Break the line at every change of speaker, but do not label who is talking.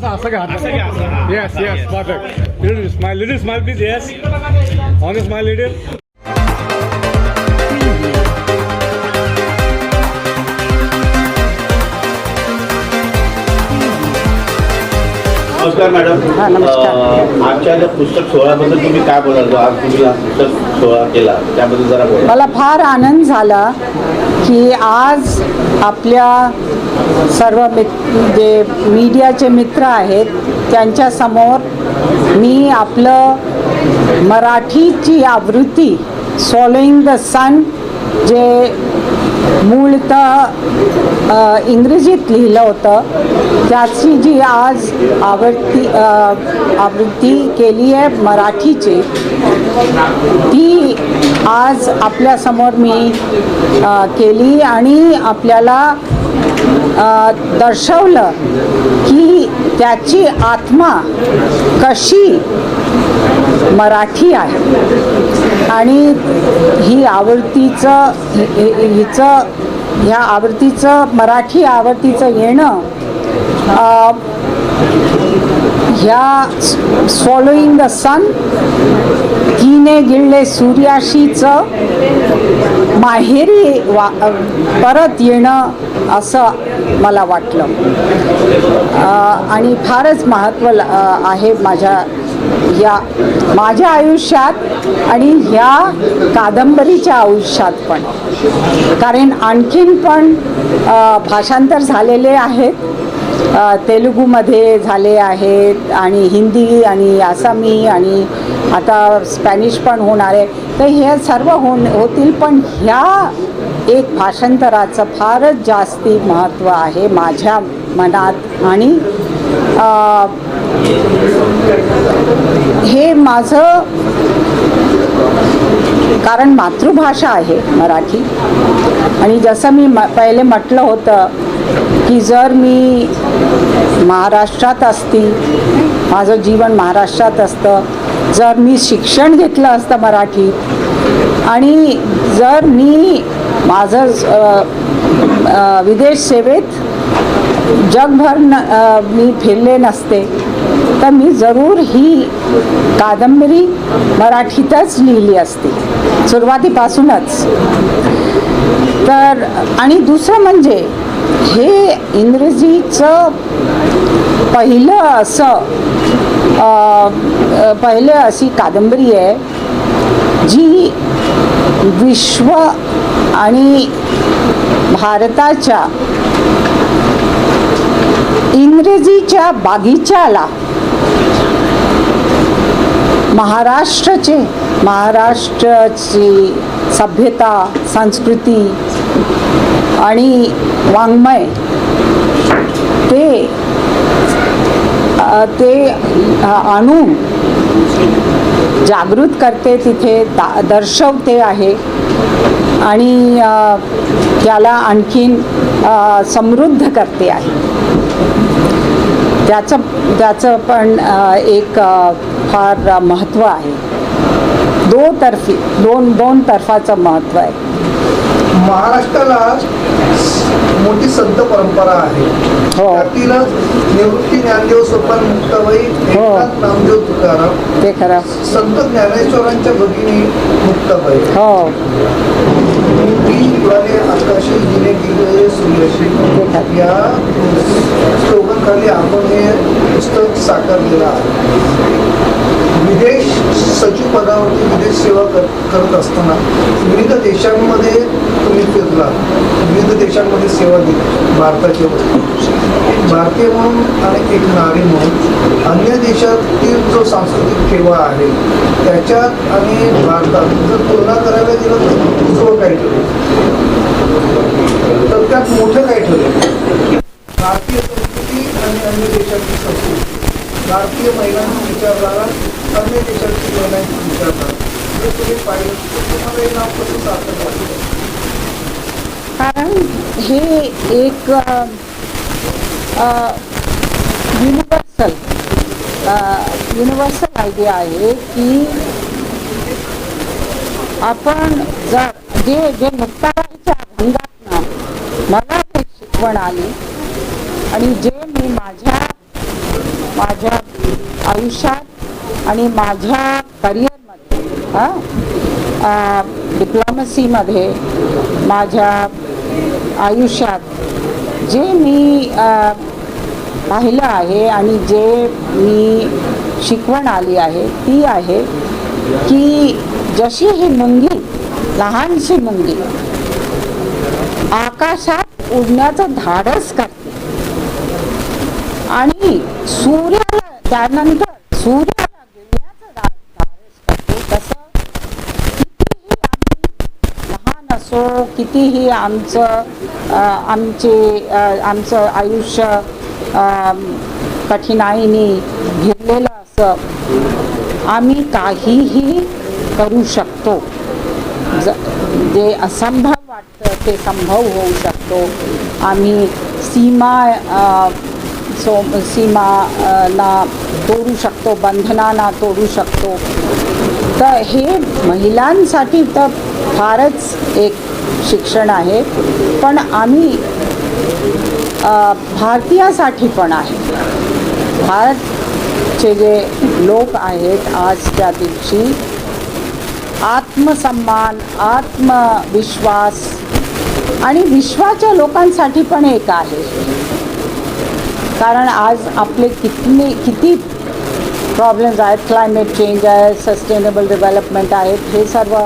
Ah,
yes, yes, perfect. Little smile, little smile, please. Yes, honest smile, little.
नमस्कार madam
हा, नमस्कार.
अं, आजच्या ज्या पुस्तक सोहळ्याबद्दल तुम्ही काय बोलाल? आज तुम्ही हा पुस्तक सोहळा केला त्याबद्दल जरा बोला.
मला फार आनंद झाला की आज आपल्या सर्व मित जे मीडियाचे मित्र आहेत त्यांच्यासमोर मी आपलं मराठीची आवृत्ती सॉलोईंग द सन जे मूळतः इंग्रजीत लिहिलं होतं. त्याची जी आज आवृत्ती आवृत्ती केली आहे मराठीची ती आज आपल्यासमोर मी केली आणि आपल्याला दर्शवलं की त्याची आत्मा कशी मराठी आहे. आणि ही आवृत्तीचं हिचं ह्या आवृत्तीचं मराठी आवृत्तीचं येणं ह्या फॉलोईंग द सन तिने गिळले सूर्याशीचं माहेरी वा परत येणं असं मला वाटलं. आणि फारच महत्त्व आहे माझ्या या माझ्या आयुष्यात आणि ह्या कादंबरीच्या आयुष्यात पण. कारण आणखीन पण भाषांतर झालेले आहेत. तेलुगूमध्ये झाले आहेत आणि हिंदी आणि आसामी आणि आता स्पॅनिश पण होणार आहे. तर हे सर्व होण होतील पण ह्या एक भाषांतराचं फारच जास्ती महत्त्व आहे माझ्या मनात आणि हे माझं कारण मातृभाषा आहे मराठी. आणि जसं मी म पहिले म्हटलं होतं की जर मी महाराष्ट्रात असती माझं जीवन महाराष्ट्रात असतं जर मी शिक्षण घेतलं असतं मराठीत आणि जर मी माझं विदेश सेवेत जगभर न मी फिरले नसते तर मी जरूर ही कादंबरी मराठीतच लिहिली असती सुरुवातीपासूनच. तर आणि दुसरं म्हणजे हे इंग्रजीचं पहिलं असं पहिलं अशी कादंबरी आहे जी विश्व आणि भारताच्या इंग्रजीच्या बागीचाला महाराष्ट्राचे महाराष्ट्राची सभ्यता संस्कृती आणि वाङ्मय ते ते आणून जागृत करते तिथे दा दर्शवते आहे. आणि त्याला आणखीन समृद्ध करते आहे. त्याचं त्याचं पण एक फार महत्त्व आहे. दोतर्फी दोन दोन तर्फाचं महत्त्व आहे.
महाराष्ट्राला मोठी संत परंपरा आहे.
हो.
त्यातीलच निवृत्ती ज्ञानदेव सोपान मुक्ताबाई एकनाथ नामदेव तुकाराम
ते खरं.
संत ज्ञानेश्वरांच्या भगिनी मुक्ताबाई
हो.
ती आकाशी जिने या स्लोगन आपण हे पुस्तक साकारलेलं आहे विदेश सचिव पदावरती विदेश सेवा कर करत असताना विविध देशांमध्ये तुम्ही फिरला विविध देशांमध्ये सेवा दिली भारताच्या भारतीय म्हणून आणि एक नारी म्हणून अन्य देशातील जो सांस्कृतिक ठेवा आहे त्याच्यात आणि भारतात जर तुलना करायला गेलं तर दुसरं काय त्यात मोठं काय ठरलं? भारतीय संस्कृती आणि अन्य देशाची संस्कृती. भारतीय महिलांची विचारधारा अन्य देशाची महिलांची विचारधारा हे तुम्ही पाहिलं. तुम्हाला हे नाव कसं सार्थक वाटतं
कारण हे एक युनिव्हर्सल युनिव्हर्सल आयडिया आहे की आपण जर जे जे मुक्ताबाईच्या मला ते शिकवण आली आणि जे मी माझ्या माझ्या आयुष्यात आणि माझ्या करिअरमध्ये हां डिप्लोमसीमध्ये माझ्या आयुष्यात जे मी पाहिलं आहे आणि जे मी शिकवण आली आहे ती आहे की जशी ही मुंगी लहानशी मुंगी आकाशात उडण्याचं धाडस करते. आणि सूर्याला त्यानंतर सूर्याला गिळण्याचं धाडस करते. तसं कितीही आम्ही लहान असो कितीही आमचं आमचे आमचं आयुष्य कठीणाईने घेरलेलं असं आम्ही काहीही करू शकतो. ज जे असंभव वाटतं ते संभव होऊ शकतो. आम्ही सीमा सो सीमा ना तोडू शकतो बंधनांना तोडू शकतो. तर हे महिलांसाठी तर फारच एक शिक्षण आहे. पण आम्ही भारतीयासाठी पण आहे. भारतचे जे लोक आहेत आज त्या दिवशी आत्मसन्मान आत्मविश्वास आणि विश्वाच्या लोकांसाठी पण एक आहे. कारण आज आपले कितने किती प्रॉब्लेम्स आहेत क्लायमेट चेंज आहे सस्टेनेबल डेव्हलपमेंट आहेत हे सर्व